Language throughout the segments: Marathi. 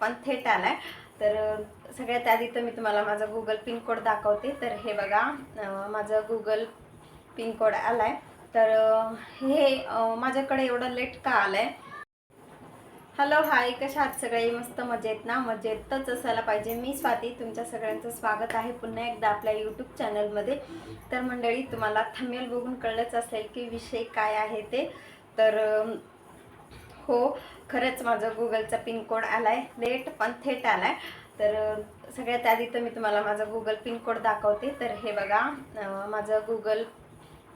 पण थेट आलाय. तर सगळ्यात आधी तर मी तुम्हाला माझा गुगल पिन कोड दाखवते. तर हे बघा माझं गुगल पिन कोड आलाय. तर हे माझ्याकडे एवढं लेट का आलंय? हॅलो हाय कशा आहात सगळे? मस्त मजेत ना? मजेतच असायला पाहिजे. मी स्वाती तुमच्या सगळ्यांचं स्वागत आहे पुन्हा एकदा आपल्या यूट्यूब चॅनलमध्ये तर मंडळी तुम्हाला थंबनेल बघून कळलंच असेल की विषय काय आहे ते. तर हो खरंच माझं गुगलचा पिन कोड आलाय लेट पण थेट आलाय. तर सगळ्यात आधी तर मी तुम्हाला माझा गुगल पिन कोड दाखवते. तर हे बघा माझं गुगल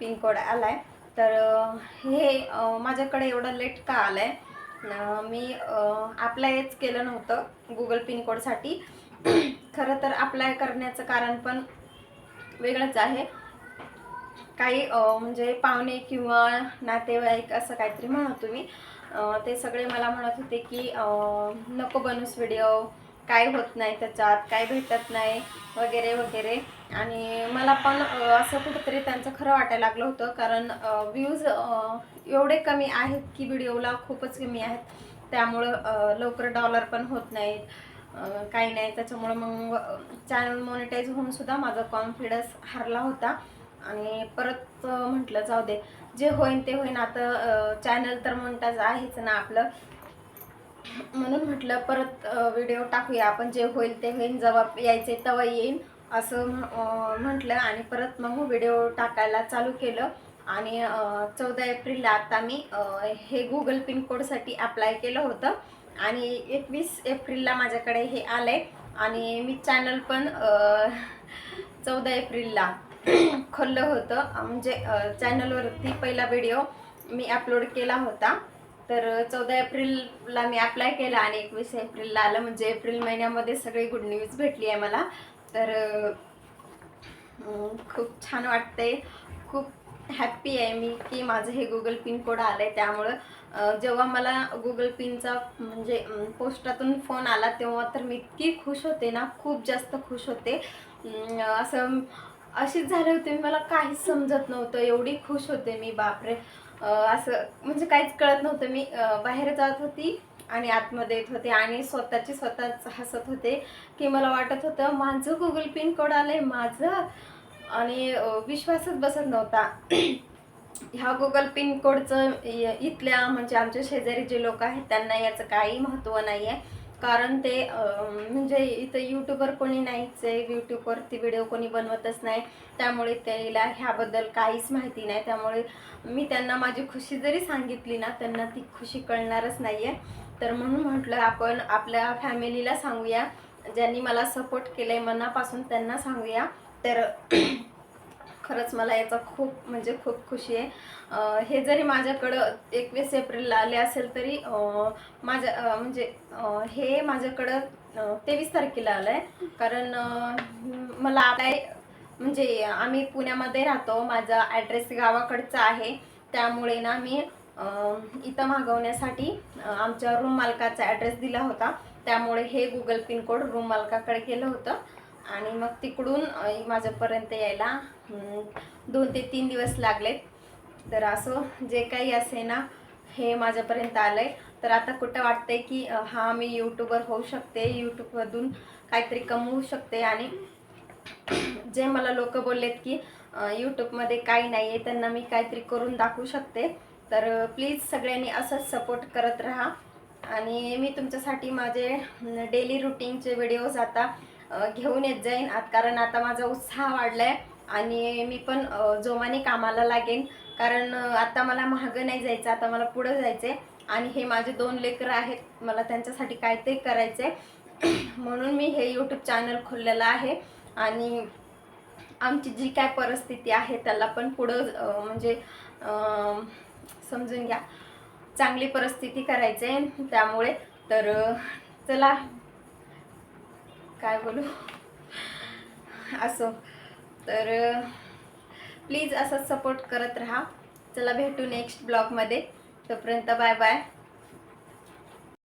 पिन कोड आलाय. तर हे माझ्याकडे एवढं लेट का आलंय? आहे मी अप्लायच केलं नव्हतं गुगल पिन कोडसाठी. खरं तर अप्लाय करण्याचं कारण पण वेगळंच आहे. काही म्हणजे पाहुणे किंवा नातेवाईक असं काहीतरी म्हणा तुम्ही. ते सगळे मला म्हणत होते की नको बनूस व्हिडिओ काय होत नाही त्याच्यात काय भेटत नाही वगैरे वगैरे. आणि मला पण असं कुठंतरी त्यांचं खरं वाटायला लागलं होतं. कारण व्ह्यूज एवढे कमी आहेत की व्हिडिओला खूपच कमी आहेत. त्यामुळं लवकर डॉलर पण होत नाहीत. काही नाही. त्याच्यामुळं मग चॅनल मॉनिटाईज होऊनसुद्धा माझा कॉन्फिडन्स हरला होता. आणि परत म्हटलं जाऊ दे. जे होईन ते होईन. आता चॅनल तर म्हणताच आहेच ना आपलं. म्हणून म्हटलं परत व्हिडिओ टाकूया. आपण जे होईल ते होईल जेव्हा यायचे तेव्हा येईन. असं म्हटलं आणि परत मग हो व्हिडिओ टाकायला चालू केलं. आणि चौदा एप्रिलला आता मी हे गुगल पिन कोडसाठी अप्लाय केलं होतं. आणि एकवीस एप्रिलला माझ्याकडे हे आलंय. आणि मी चॅनल पण चौदा एप्रिलला खोललं होतं. म्हणजे चॅनलवरती पहिला व्हिडिओ मी अपलोड केला होता. तर चौदा एप्रिलला मी अप्लाय केला आणि एकवीस एप्रिलला आलं. म्हणजे एप्रिल महिन्यामध्ये सगळी गुड न्यूज भेटली आहे मला. तर खूप छान वाटते खूप हॅप्पी आहे मी की माझं हे गुगल पिन कोड आलं आहे त्यामुळं जेव्हा मला गुगल पिनचा म्हणजे पोस्टातून फोन आला तेव्हा तर मी इतकी खुश होते ना. खूप जास्त खुश होते. असं अशीच झाले होते. मला काहीच समजत नव्हतं. एवढी खुश होते मी. बापरे. असं म्हणजे काहीच कळत नव्हतं. मी बाहेर जात होती आणि आतमध्ये येत होते आणि स्वतःची स्वतःच हसत होते की मला वाटत होतं माझं गुगल पिन कोड आहे माझं आणि विश्वासच बसत नव्हता. ह्या गुगल पिन कोडचं इथल्या म्हणजे आमच्या शेजारी जे लोक आहेत त्यांना याचं काही महत्त्व नाही आहे कारण ते म्हणजे इथं यूट्यूबर कोणी नाहीच आहे यूट्यूबवरती व्हिडिओ कोणी बनवतच नाही. त्यामुळे त्याला ह्याबद्दल काहीच माहिती नाही. त्यामुळे मी त्यांना माझी खुशी जरी सांगितली ना त्यांना ती खुशी कळणारच नाही आहे तर म्हणून म्हटलं आपण आपल्या फॅमिलीला सांगूया. ज्यांनी मला सपोर्ट केलं आहे मनापासून त्यांना सांगूया. तर खरंच मला याचा खूप म्हणजे खूप खुशी आहे. हे जरी माझ्याकडं एकवीस एप्रिलला आले असेल तरी माझ्या म्हणजे हे माझ्याकडं तेवीस तारखेला आलं आहे कारण मला आता म्हणजे आम्ही पुण्यामध्ये राहतो. माझा ॲड्रेस गावाकडचा आहे. त्यामुळे ना मी इथं मागवण्यासाठी आमच्या रूम मालकाचा ॲड्रेस दिला होता. त्यामुळे हे गुगल पिनकोड रूम मालकाकडे केलं होतं. आणि मग तिकडून माझ्यापर्यंत यायला दोन ते तीन दिवस लागले तर असं जे काही असे ना हे माझ्यापर्यंत आलंय. तर आता कुठं वाटतंय की हा मी यूट्यूबर होऊ शकते यूट्यूबमधून काहीतरी कमवू शकते आणि जे मला लोक बोललेत की यूट्यूबमध्ये काही नाही आहे त्यांना मी काहीतरी करून दाखवू शकते. तर प्लीज सगळ्यांनी असंच सपोर्ट करत राहा. आणि मी तुमच्यासाठी माझे डेली रुटीनचे व्हिडिओज आता घेऊन येत जाईन. आत कारण आता माझा उत्साह वाढला आहे आणि मी पण जोमाने कामाला लागेन. कारण आता मला महागं नाही जायचं आता मला पुढं जायचं आहे आणि हे माझे दोन लेकरं आहेत मला त्यांच्यासाठी काय ते करायचं आहे म्हणून मी हे यूट्यूब चॅनल खोललेलं आहे. आणि आमची जी काय परिस्थिती आहे त्याला पण पुढं म्हणजे समजून घ्या. चांगली परिस्थिती करायची आहे त्यामुळे. तर चला. काय बोलू? असो. तर प्लीज असंच सपोर्ट करत राहा. चला भेटू नेक्स्ट ब्लॉगमध्ये तोपर्यंत बाय बाय